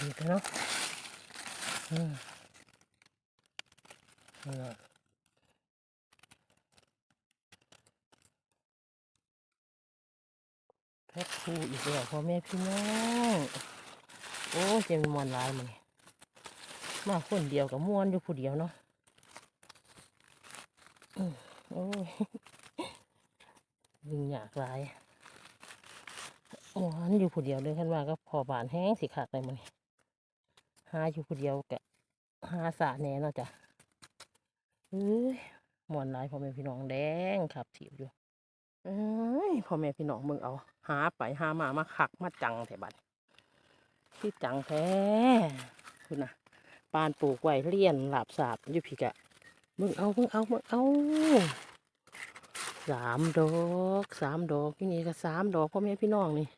ดีกันเนาะอืมนั่นล่ะแพ็คคู่อีกแล้วพ่อแม่พี่น้องโอ้เจมีมวนลายมันมาคนเดียวกับมวนอยู่ผู้เดียวเนาะโอ้ยดึงอยากลาย มวนอยู่ผู้เดียวเลยคันว่าก็พอบานแห้งสิขาดเลยมันหาอยู่ผู้เดียวกะหาสาแหน่เนาะจ้ะเอ้ยมวนลายพ่อแม่พี่น้องแดงขับถีบอยู่เอ้ยพ่อแม่พี่น้องมึงเอา หาไปหามามาขักมาจังแถบัดที่จังแท้คุณนะปานปลูกไว้เลี้ยนหลาบสาบอยู่พี่กะมึงเอามึงเอามึงเอาสามดอกสามดอกที่นี่ก็สามดอกพ่อแม่พี่น้องนี่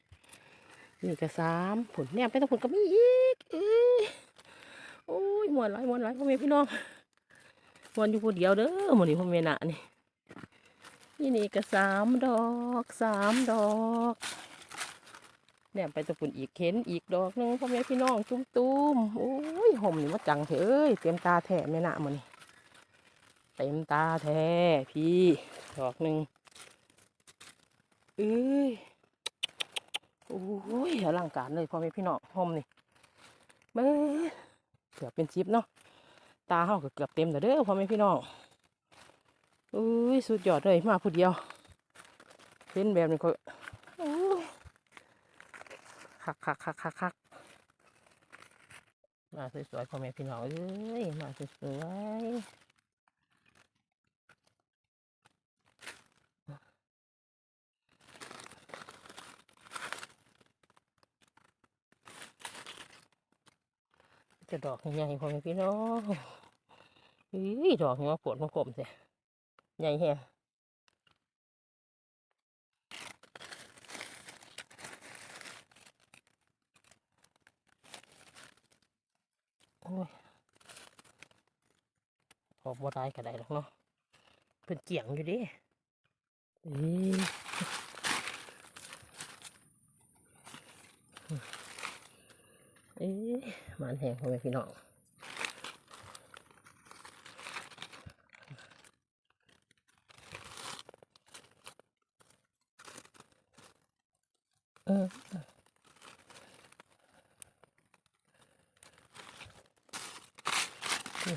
นี่ก็สามผลเนี่ยไปต้องผลก็มีอีกเอ้ยโอ้ยมวนไรมวนไรพ่อแม่พี่น้องมวนอยู่คนเดียวเด้อหมดนี่พ่อแม่น่ะนี่นี่นี่ก็สามดอกสามดอกเนี่ยไปตะปุ่นอีกเข็นอีกดอกหนึงพ่อแม่พี่น้องตุ้มตุ้มๆโอ้ยห่มนี่มาจังเถอะเอ้ยเต็มตาแท้แม่น่ะมันนี่เต็มตาแท้พี่ดอกหนึ่งเอ้ย โอ้ยอลังการเลยพ่อแม่พี่น้องห่มนี่เบ้เกือบเป็นชิปเนาะตาเฮาเกือบเต็มแล้วเด้อพ่อแม่พี่น้องอุ้ยสุดยอดเลยมาผู้เดียวเห็นแบบนี้ก็คักคักคักคักคักมาสวยๆพ่อแม่พี่น้องเอ้ยมาสวยๆ จะดอกใหญ่พ่อแม่พี่น้องอุ้ยดอกนี้มาปวดมากลมเสียใหญ่แฮะโอ้ยออกบ่ได้ก็ได้หรอกเนาะเพิ่นเกี่ยงอยู่ดิเอ้ยเอ้ หมันแห้งพ่อแม่พี่น้องเออ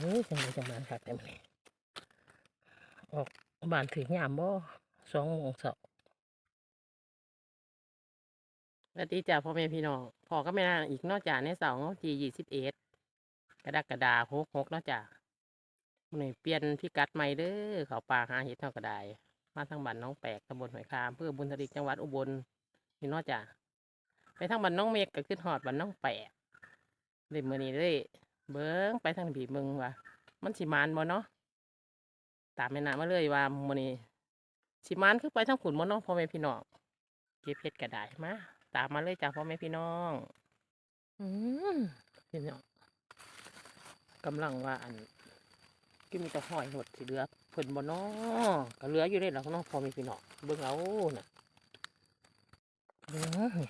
เฮ้ยจังเลยจังมันครับแต่มันออกบานถึงยามบ่สองโมงเช้าสวัสดีจ้าพ่อแม่พี่น้อง พอก็ไม่นานอีกนอกจากในเสาร์ที่ยี่สิบเอ็ดกระดักกระดาหกหกนอกจากมันเปลี่ยนพิกัดใหม่เด้อเขาป่าหาเห็ดเท่ากระไดมาทางบ้านน้องแปกตำบลหอยคามเพื่อบุญทริกจังหวัดอุบลนี่นอกจากไปทางบ้านน้องเมฆก็ขึ้นหอดบ้านน้องแปะเลยมื่อนี้เลยเบิ้งไปทางผีเบิ้งว่ามันสิมานบ่เนาะตามแม่นามาเลยว่ามือนี้สิมานคือไปทางขุนบ่เนาะพ่อแม่พี่น้องเก็บเพชรก็ไดมา ตามมาเลยจ้าพ่อแม่พี่น้อง อืมพี่น้องกำลังว่าอันก็มีแต่หอยหดสิเหลือเพิ่นบ่เนาะก็เหลืออยู่เลยหรอกเนาะพ่อแม่พี่น้องเบิ่งเอาน่ะเบิ่งนี่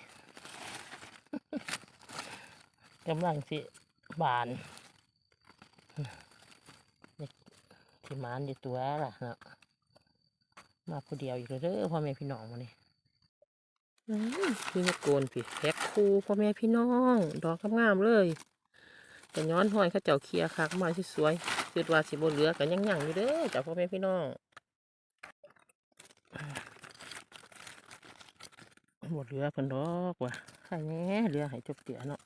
กำลังสิบานนี่สิมานอยู่ตัวล่ะเนาะมาผู้เดียวอีกแล้วเด้อพ่อแม่พี่น้องมานี่ พี่นกโกนพี่แพ็คคูพ่อแม่พี่น้อง ดอกงามๆเลยแต่ย้อนห้อยเขาเจ้าเคลียร์คักมาสวยๆคือว่าสิบนเหลือกันยังยังๆอยู่เด้อจ้าพ่อแม่พี่น้องหมดเหลือเพิ่นดอกว่ะใครแน่เหลือให้จบเตียเนาะ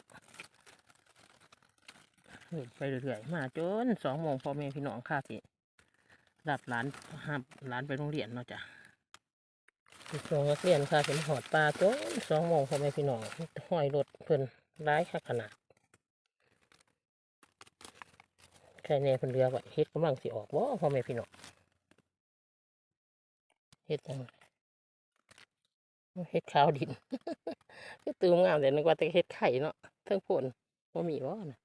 เห็นไปเรื่อยๆมาจนสองโมงพ่อแม่พี่น้องข้าสิรับหลานห้าหลานไปโรงเรียนเนาะจ้ะ ส่งนักเรียนค่ะเป็นหอดปลาจนสองโมงพ่อแม่พี่น้องห้อยรถเพิ่นร้ายค่ะขนาดแค่แน่เพิ่นเรือไว้เฮ็ดกำลังสิออกบ่พ่อแม่พี่น้องเฮ็ดจังเฮ็ดขาวดินก็ตื่มงามแต่นึกว่าแต่เฮ็ดไข่เนาะเทั้งผลบ่มีบ่นะ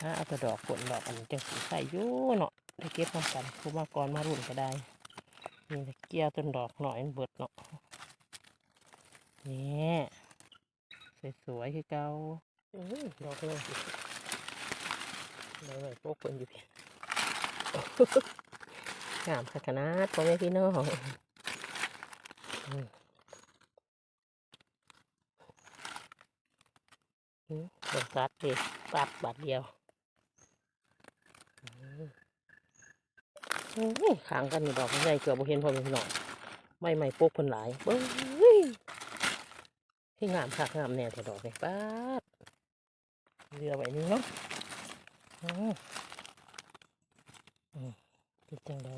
ถ้าเอาแต่ดอกผลดอกอันนี้จังสีใส่อยู่เนาะได้เก็บพร้อมกันผู้มาก่อนมารุ่นก็ได้ นี่เกียวต้นดอกหน่อยมันเบิดเนาะนี่สวยๆคือเก่าอื้อดอกเลยดอกเลยโป๊กเพิ่นอยู่พี่งามค่ะขนาดพ่อแม่พี่น้องอืมอืมดอกซัดดิปับบาทเดียวอืมอุ้ย ขางกันนี่ดอกใหญ่เกือบบ่เห็นพ่อแม่พี่น้องไม่ไม่โป๊กเพิ่นหลายเบ้ยที่งามค่ะงามแน่แต่ดอกนี่ปัดเรือไว้นี่เนาะอืมอืมเป็นจังได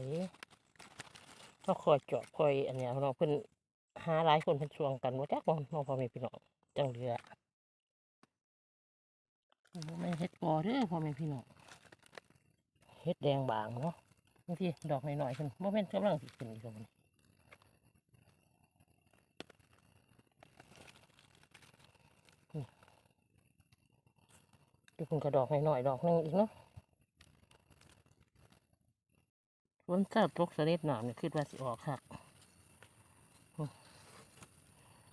เราคอยเจาะคอยอันเนี้ยเราะเพิ่นหาหลายคนเพิ่นช่วงกันบ่จักบ่น้องพ่อแม่พี่น้องจังเรือบ่แม่นเฮ็ดกอเด้อพ่อแม่พี่น้องเฮ็ดแดงบางเนาะบางทีดอกน้อยๆเพิ่นบ่แม่นกำลังสิขึ้นอีกแล้วมันนี่ดูเพิ่นก็ดอกน้อยๆดอกนึงอีกเนาะฝนเจ้าตกสะเด็ดหนามเนี่ยคิดว่าสิออกค่ะ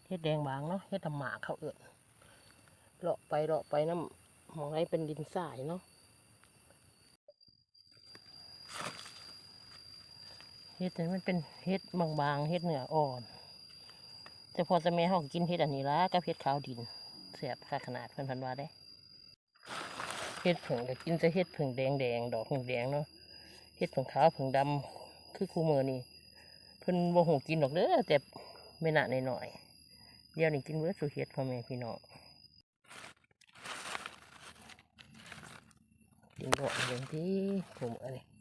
เฮ็ดแดงบางเนาะเฮ็ดตำหมากเขาเอื้อนเลาะไปเลาะไปน้ำมองไรเป็นดินทรายเนาะ เฮ็ดนี่มันเป็นเฮ็ดบางๆเฮ็ดเนื้ออ่อน แต่พอจะแม่เขาก็กินเฮ็ดอันนี้ละกับเฮ็ดขาวดินแสบค่ะขนาดเพิ่นพันว่าได้เฮ็ดผึ่งก็กินจะเฮ็ดผึ่งแดงดอกผึ่งแดงเนาะเฮ็ดผงขาวผงดำคือคู่มือนี่เพิ่นบ่หูกินดอกเด้อแต่ไม่นานหน่อยๆเดี๋ยวนี้กินเบิดสุเฮ็ดพ่อแม่พี่น้องกินบ่อย่างที่ผมอะไร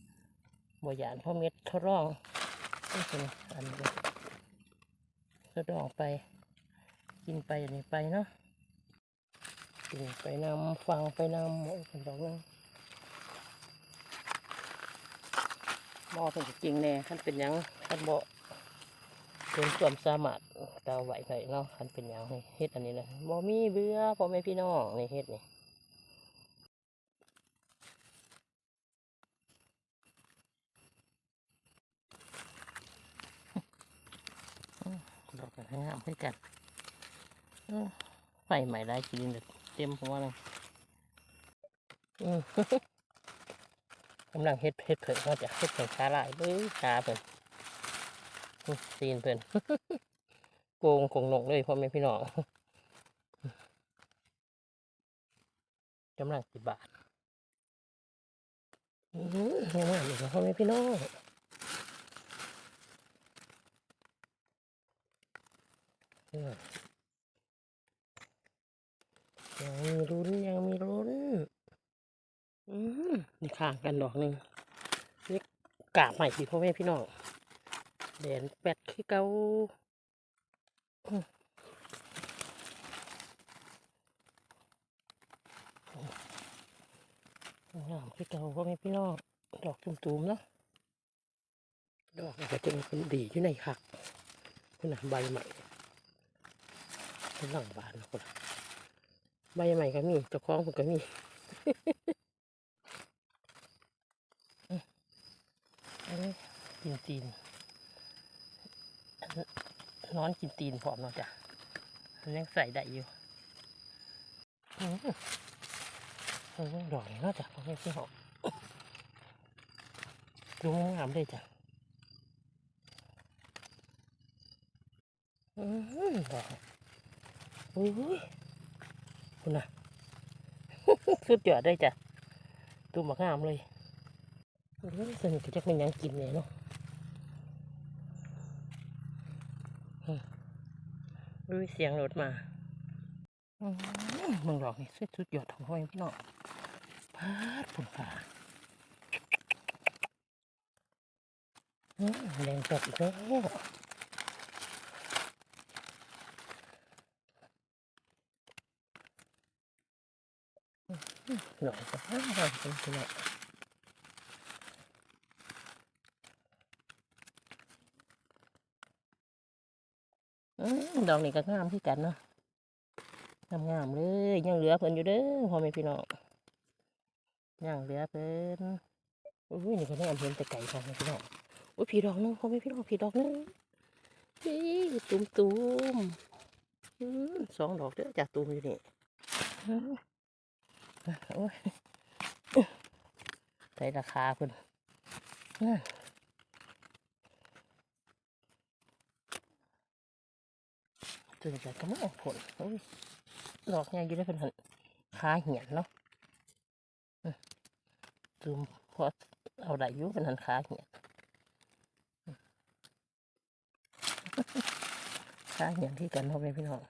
บ่หยานพ่อเม็ดเขาร้องนี่เป็นอันนี้เขาร้องไป กินไปอันนี้ไปเนาะกินไปนำฟังไปนำโอ้ยเป็นดอกนึงหมอเป็นจริงแน่คันเป็นยังคันบ่เป็นความสามารถตาไหวไปเนาะคันเป็นยังเฮ็ดอันนี้นะบ่มีเบื่อพ่อแม่พี่น้องนี่เฮ็ดนี่อื้อดอ กันงามคือกันเออไฟใหม่ได้กินเต็มหัวเลยอืมกำลังเฮ็ดเฮ็ดเผิงว่าจะเฮ็ดเผิงขาลายเบ้ยขาเพิ่นซีนเพิ่นโกงคงหนกเลยพ่อแม่พี่น้องกำลังสิบบาทอื้อหืองามเลยพ่อแม่พี่น้องอื้อ ยังมีลุ้นยังมีลุ้นอืมนี่ข้างกันดอกหนึ่งนี่กาบใหม่พี่พ่อแม่พี่น้องแดนแปดคือเก่าอืมงามคือเก่าพ่อแม่พี่น้องดอกตุ่มๆเนาะดอกมันก็จะเป็นดีอยู่ในคักนี่นะใบใหม่ เป็นหลังบ้านนะคนใบใหม่ก็มีเจ้าของผมก็มีอันนี้กินตีนนอนกินตีนพร้อมเนาะจ้ะอันยังใส่ได้อยู่หือเออดอกนี่เนาะจ้ะพ่อแม่พี่น้องดูงามเลยจ้ะอือ ดอกอุ้ยคุณน่ะ สุดยอดเลยจ้ะตูมักงามเลยโอ้ยสนิทก็จะเป็นยังกินเลยเนาะดูเสียงรถมามึงดอกนี่สุดสุดยอดของพ่อแม่พี่น้องพาดผุนขาแรงจัดอีกแล้ว หนอก็ห้าเป็นพี่น้องอืมดอกนี่ก็งามที่กันเนาะงามงามเลยยังเหลือเพิ่นอยู่เด้อพ่อแม่พี่น้องยังเหลือเพิ่นอุ้ยนี่ก็แน่เห็นแต่ไก่พ่อแม่พี่น้องอุ้ยผีดอกนึงพ่อแม่พี่น้องผีดอกนึงนี่ตุ่มตุ่มสองดอกเด้อจากตูมอยู่นี่ ใส่ราคาเพิ่นนั่นตื่กกระมองผลโอ้ยดอกใหญ่อยู่ได้เพิ่นหันขาเหียนเนาะอืมตูมพอเอาได้อยู่เพิ่นหันขาเหียนข้าอย่างที่กันพ่อแม่พี่น้อง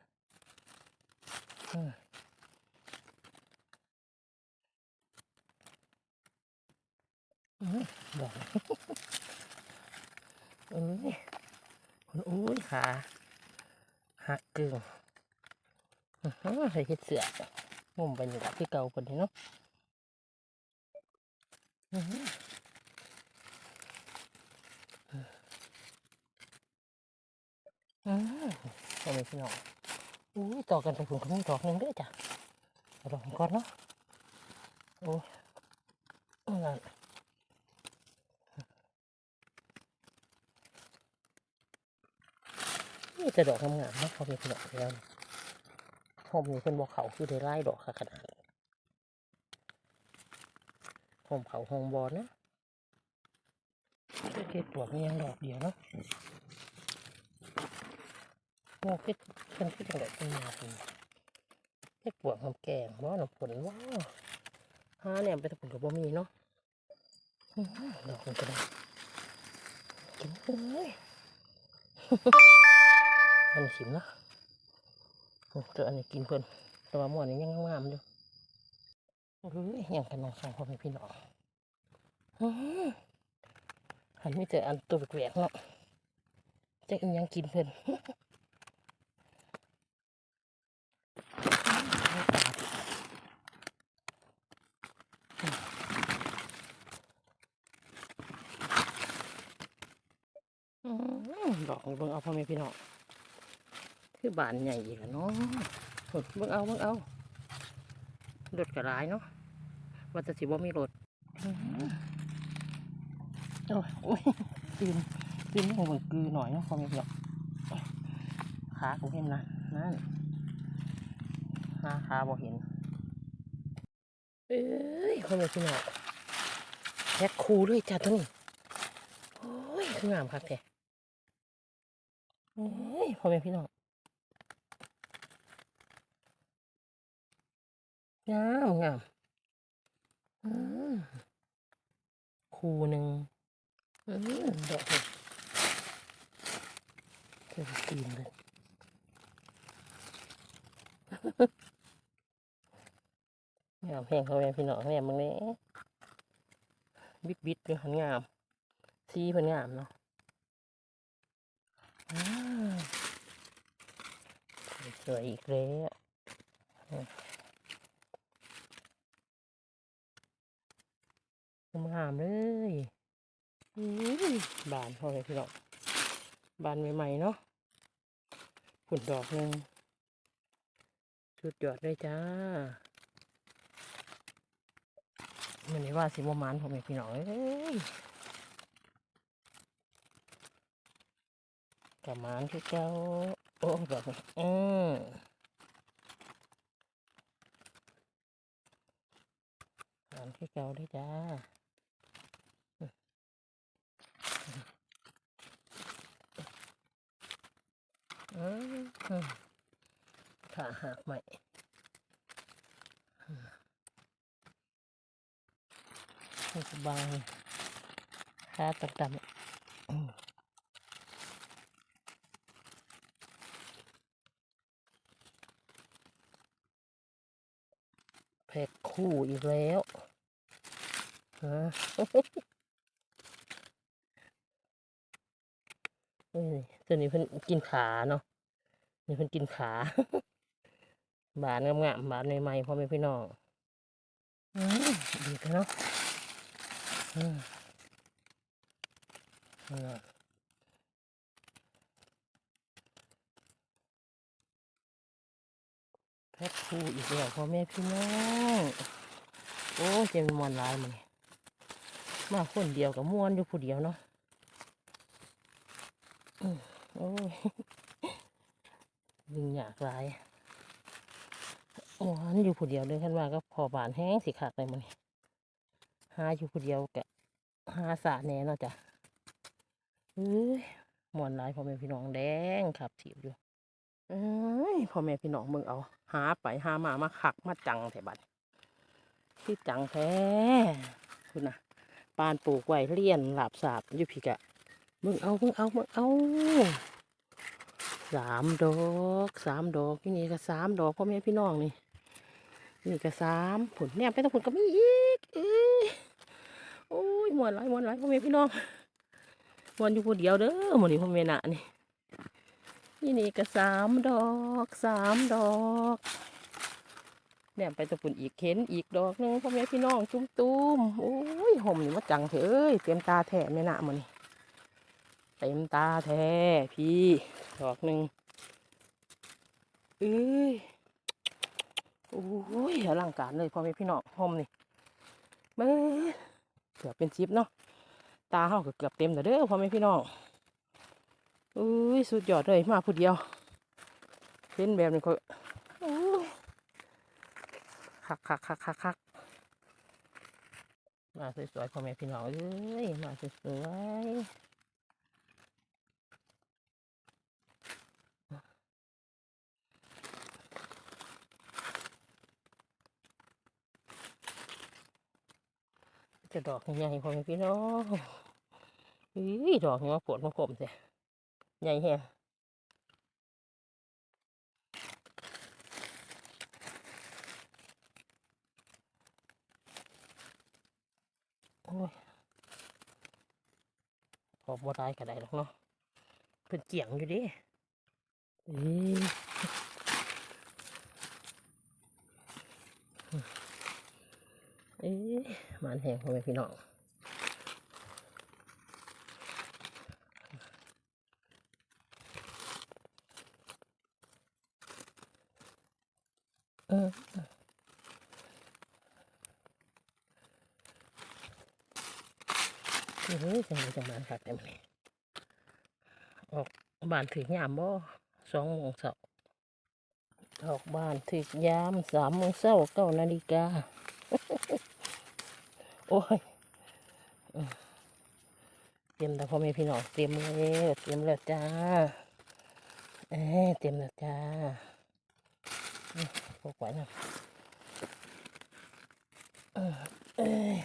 อืมอืม บอกเลยเอ้ยคนอุ้ยขาหักกึ่งใส่เห็ดเสืองุ่มไปอยู่กับที่เก่าคนนี้เนาะอื้อหืออืมพ่อแม่พี่น้องอุ้ยต่อกันไปผุนขมิ้นดอกหนึงเด้วยจ้ะเอาดอกนี้ก่อนเนาะโอ้ยนั่น นี่จะดอกงามๆเนาะพอมีขนมแล้วนี่ผมมีคนบอกเขาคือได้ไล่ดอกขนาดผมเขาหงบอลนะเก็บปลวกนี่ยังดอกเดียวเนาะโอ้เก็บเป็นที่จังหวัดเป็นมาเป็นเก็บปลวกน้ำแกงว่าหน้ำผลว้าวฮาเนี่ยเป็นผลกับบ่มีเนาะดอกมันก็ได้กินเลย อันชิมนะโอ้แต่อันนี้กินเพิ่นแต่ว่าม้อนี้ยังงามอยู่เฮ้ยยังกันน้องสองพ่อแม่พี่น้องอื้อหันนี้แต่อันตัวแปลกๆเนาะจะอิหยังกินเพิ่นบอดอกเบิ่งเอาพ่อแม่พี่น้อง คือบานใหญ่อีกเนาะเพิ่นเบิ่งเอาเบิ่งเอารถกระไรเนาะว่าจะสิบ่มีรถโอ้ยโอ้ยตื่นตื่นยังเบิ่งกือหน่อยเนาะพ่อแม่พี่น้องขาผมเห็นนะนั่นหาขาบ่เห็น เอ้ยพ่อแม่พี่น้องแพ็คคูเลยจ้ะตัวนี้โอ้ยคืองามคักแท้เอ้ยพ่อแม่พี่น้อง งามงามอืมคูหนึ่งอืมดอกเลยเต็มตีนเลยงามแพงเขาแม่พี่น้องเนี่ยมึงเนี่ยบิดบิดอยู่หันงามสีเพิ่นงามเนาะอ้าวสวยอีกแล้ว งามเลยบานเขาเลยพี่น้องบานใหม่ๆเนาะผุ่นดอกหนึ่งสุดยอดเลยจ้ามันนี้ว่าสิบมันผมเองพี่น้องเอ้ยกับมันคือเจ้าโอ้แบบอืมมันคือเจ้าด้วยจ้า อืมอืมขาหักใหม่นี่คือบางขาต่ำๆอืมแพ็คคู่อีกแล้วฮะเอ้ย ตัวนี้เพิ่นกินขาเนาะนี่เพิ่นกินขา บานงามๆบานใหม่ๆพ่อแม่พี่น้องอืมดีกันเนาะอืมนั่นน่ะแพ็คคู่อีกแล้วพ่อแม่พี่น้องโอ้เจมมวนลายมันมาคนเดียวกับมวนอยู่ผู้เดียวเนาะ โอ้ยดึงอยากหลายโอ้หันอยู่ผู้เดียวเลยคันว่าก็พอบานแห้งสิคักเลยมันหาอยู่ผู้เดียวกะหาสาแน่นาจ้ะเอ้ยมวนลายพ่อแม่พี่น้องแดงขับถีบอยู่เอ้ยพ่อแม่พี่น้องมึงเอา หาไปหามามาคักมาจังแถบัดที่จังแท้คุณนะปานปลูกไว้เลี้ยนหลาบสาบอยู่พี่กะ มึงเอามึงเอามึงเอาสามดอกสามดอกที่นี่ก็สามดอกพ่อแม่พี่น้องนี่นี่ก็สามผลเนี่ยไปตรงผลก็มีอีกเอ้ยโอ้ยมวนหลายมวนหลายพ่อแม่พี่น้องมวนอยู่ผู้เดียวเด้อหมดนี่พ่อแม่น่ะนี่นี่นี่ก็สามดอกสามดอกเนี่ยไปตะปุ่นอีกเข็นอีกดอกหนึงพ่อแม่พี่น้องจุ้มตุ้มโอ้ยห่มนี่มาจังเถอะเอ้ยเตรียมตาแท้แม่น่ะหมดนี่ เต็มตาแท้ พี่ ดอกหนึ่งเอ้ยโอ้ยอลังการเลยพ่อแม่พี่น้องหอมนี่เบ้เกือบเป็นชิปเนาะตาเฮาเกือบเต็มแล้วเด้อพ่อแม่พี่น้องเอ้ยสุดยอดเลยมาผู้เดียวเห็นแบบนี้ก็คักคักคักคักคักมาสวยๆพ่อแม่พี่น้องเอ้ยมาสวยๆ จะดอกใหญ่พอพี่น้องอุ้ยดอกนี้มาปวดมาผมสิใหญ่แฮงโอ้ยพอบ่ได้ก็ได้หรอกเนาะเพิ่นเจียงอยู่ดิเอ้ เอ้ยมันแหงพ่อแม่พี่น้องเออเฮ้ยจังเลยจังมันคักเต็มเลยออกบ้านถึงยามบ่สองโมงเช้าออกบ้านถึงยามสามโมงเช้าเก้านาฬิกา โอ้ยเตรียมแล้วพ่อแม่พี่น้องเตรียมเลยเตรียมแล้วจ้าเอ้เตรียมแล้วจ้าอืมพกไว้นะเออเอ้ย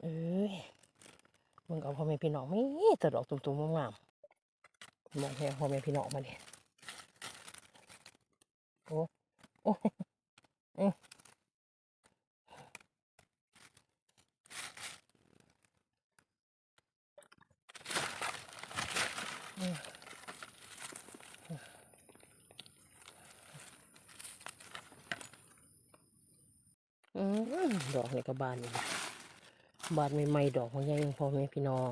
เอ้ยมึงเอาพ่อแม่พี่น้องไม่ตะดอกตุ่มๆงามๆมองแหงพ่อแม่พี่น้องมาเนี่ยโอ้ ดอกนี่ก็บานอยู่บานใหม่ๆดอกมันใหญ่พ่อแม่พี่น้อง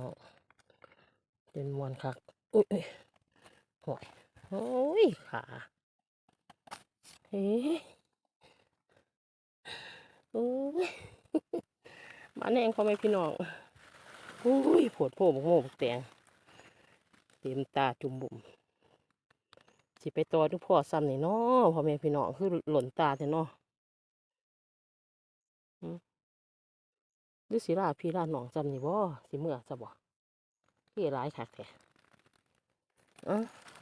เป็นมวนคักอุ้ยเอ้ยโอ้ยโอ้ยขา เฮ้ยโอ้ยมาแน่งพ่อแม่พี่น้องอุ้ยปวดโผล่บกโม่บกแตงเต็มตาจุ่มบุ่มสิไปต่อทุกพ่อซ้ำนี่เนาะพ่อแม่พี่น้องคือหล่นตาแต่เนาะอืมหรือสิลาพี่ลาน้องซ้ำนี่บ่สิเมื่อซะบ่พี่ร้ายคักแท้อะ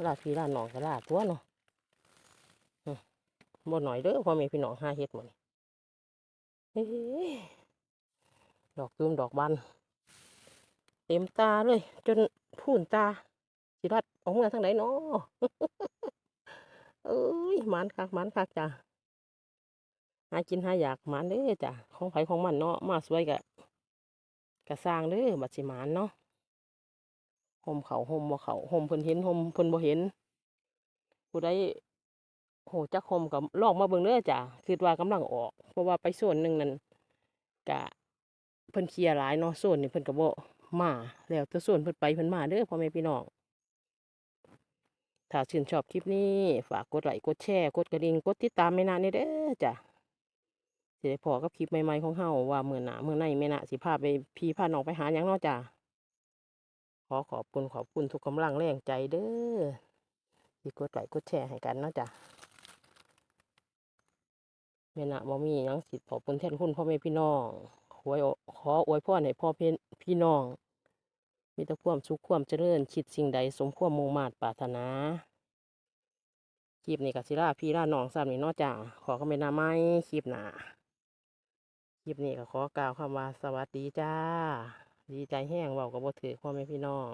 ลาพี่ลาน้องก็ลาตัวเนาะ บ่หน่อยเด้อพ่อแม่พี่น้องหาเฮ็ดหมดนี่ดอกตูมดอกบานเต็มตาเลย จนพูนตาสิรัดออกมาทางไหนเนาะเอ้ยมันคักมันคักจ้ะหากินหาอยากมันเด้อจ้ะของไผของมันเนาะมาสวยกะกะสร้างเด้อบัดสิมันเนาะห่มเขาห่มบ่เขาห่มเพิ่นเห็นห่มเพิ่นบ่เห็นผู้ใด โหจักห่มก็ลองมาเบิ่งเด้อจ้ะคิดว่ากำลังออก เพราะว่าไปส่วนหนึ่งนั่นกะเพิ่นเคลียร์หลายเนาะส่วนนี่เพิ่นก็บ่มา แล้วแต่ส่วนเพิ่นไปเพิ่นมาเด้อพ่อแม่พี่น้องถ้าชื่นชอบคลิปนี้ ฝากกดไลค์กดแชร์กดกระดิ่งกดติดตามไม่นานนี่เด้อจ้ะสิได้พอกับคลิปใหม่ๆของเฮาว่าเมื่อหนาเมื่อในไม่น่าสิพาไปพี่พาน้องไปหาหยังเนาะจ้ะขอขอบคุณขอบคุณทุกกำลังแรงใจเด้อที่กดไลค์กดแชร์ให้กันเนาะจ้ะ แม่นะบ่มียังสิขอบคุณแทนคุณพ่อแม่พี่น้องขออวยขออวยพรให้พ่อพี่พี่น้อง มีแต่ความสุขความเจริญคิดสิ่งใดสมความมุ่งมา่ปรารถนาคลิปนี้กับศิลาพี่ลาน้องสามนี่นอกจากขอคำเป็นหนาไม้คลิปหนาคลิปนี้ก็ขอกล่าวคำว่าสวัสดีจ้า ดีใจแห้งเบากับบ่ถือพ่อแม่พี่น้อง